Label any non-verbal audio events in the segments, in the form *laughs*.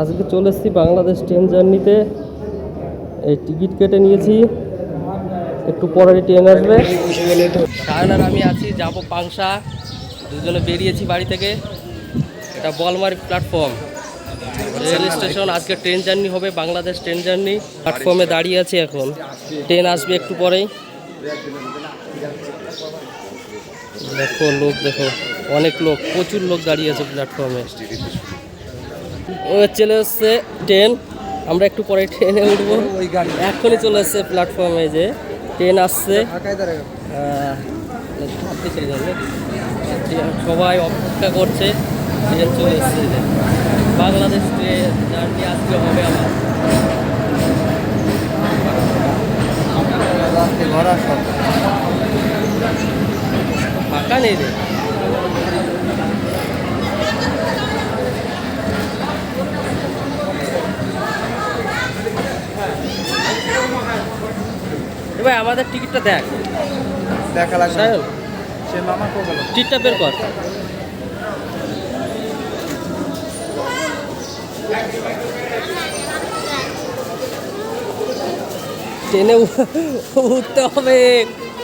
আজকে চলে এসেছি বাংলাদেশ ট্রেন জার্নিতে। এই টিকিট কেটে নিয়েছি। একটু পরে ট্রেন আসবে। আর আমি আছি, যাব পাংশা। দুজনে বেরিয়েছি বাড়ি থেকে। এটা বলমারি প্ল্যাটফর্ম। রেল স্টেশন, আজকে ট্রেন জার্নি হবে, বাংলাদেশ ট্রেন জার্নি। প্ল্যাটফর্মে দাঁড়িয়ে আছি এখন। ট্রেন আসবে একটু পরেই। দেখো লোক, দেখো। অনেক লোক, প্রচুর লোক দাঁড়িয়ে আছে প্ল্যাটফর্মে। চলে এসছে ট্রেন। আমরা একটু পরে ট্রেনে উঠবো। এখনই চলে এসছে প্ল্যাটফর্মে যে ট্রেন আসছে। সবাই অপেক্ষা করছে, ট্রেন চলে এসছে। বাংলাদেশ ট্রেন জার্নি আজকে হবে আমার ফাঁকা নেই রে। ভাই আমাদের টিকিটটা দেখ। দেখা লাগবে। সাহেব সে মামা কো গেল? টিকিটটা বের কর। ট্রেনে উঠতে হবে।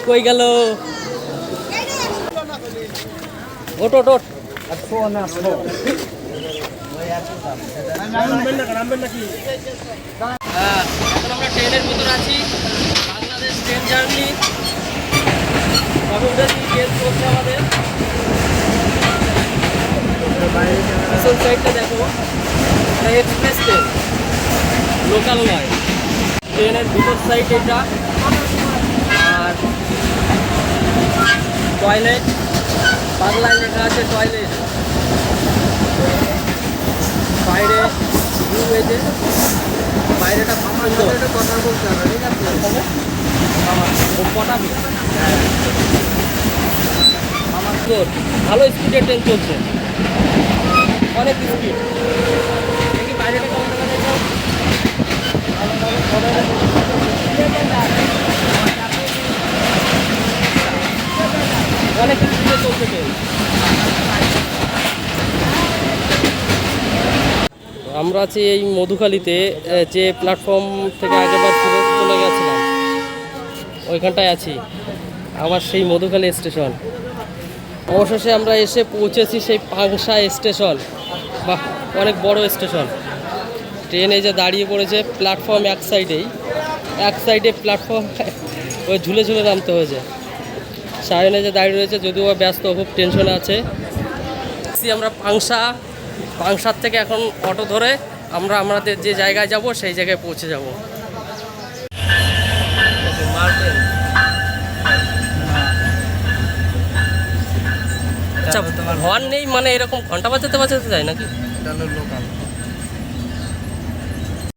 কই গেল? ওট ওট ওট আর ফোন আসলো হ্যাঁ এখন আমরা ট্রেনের ভিতর আছি বাংলাদেশ ট্রেন জার্নি কবে উঠেছি ট্রেন চলছে আমাদের পিছন সাইডটা দেখো এক্সপ্রেস ট্রেন লোকাল নয় ট্রেনের ভিতর সাইড এটা। আর টয়লেট বাংলায় লেখা আছে টয়লেট বাইরে ভিউ হয়েছে বাইরেটা সুন্দর কথা বলতে হবে ঠিক আছে? কটা আমার ভালো স্পিডে ট্রেন চলছে। অনেক স্পিড? অনেক স্পিডে চলছে ট্রেন আমরা আছি এই মধুখালীতে যে প্ল্যাটফর্ম থেকে আগেবার চলে গেছিলাম। ওইখানটায় আছি। আবার সেই মধুখালী স্টেশন অবশেষে আমরা এসে পৌঁছেছি সেই পাংশা স্টেশন। বাহ, অনেক বড় স্টেশন। ট্রেন এই যে দাঁড়িয়ে পড়েছে প্ল্যাটফর্ম এক সাইডেই। এক সাইডে প্ল্যাটফর্ম *laughs* ওই ঝুলে ঝুলে নামতে হয়েছে। সায়নে যে দাঁড়িয়ে রয়েছে, যদিও ব্যস্ত, খুব টেনশনে আছে। আমরা পাংশা। পাংশার থেকে এখন অটো ধরে আমরা আমাদের যে জায়গায় যাব, সেই জায়গায় পৌঁছে যাব। আচ্ছা হর্ন নেই মানে এরকম ঘণ্টা বাজাতে বাজাতে যায় নাকি? এটা হলো লোকাল।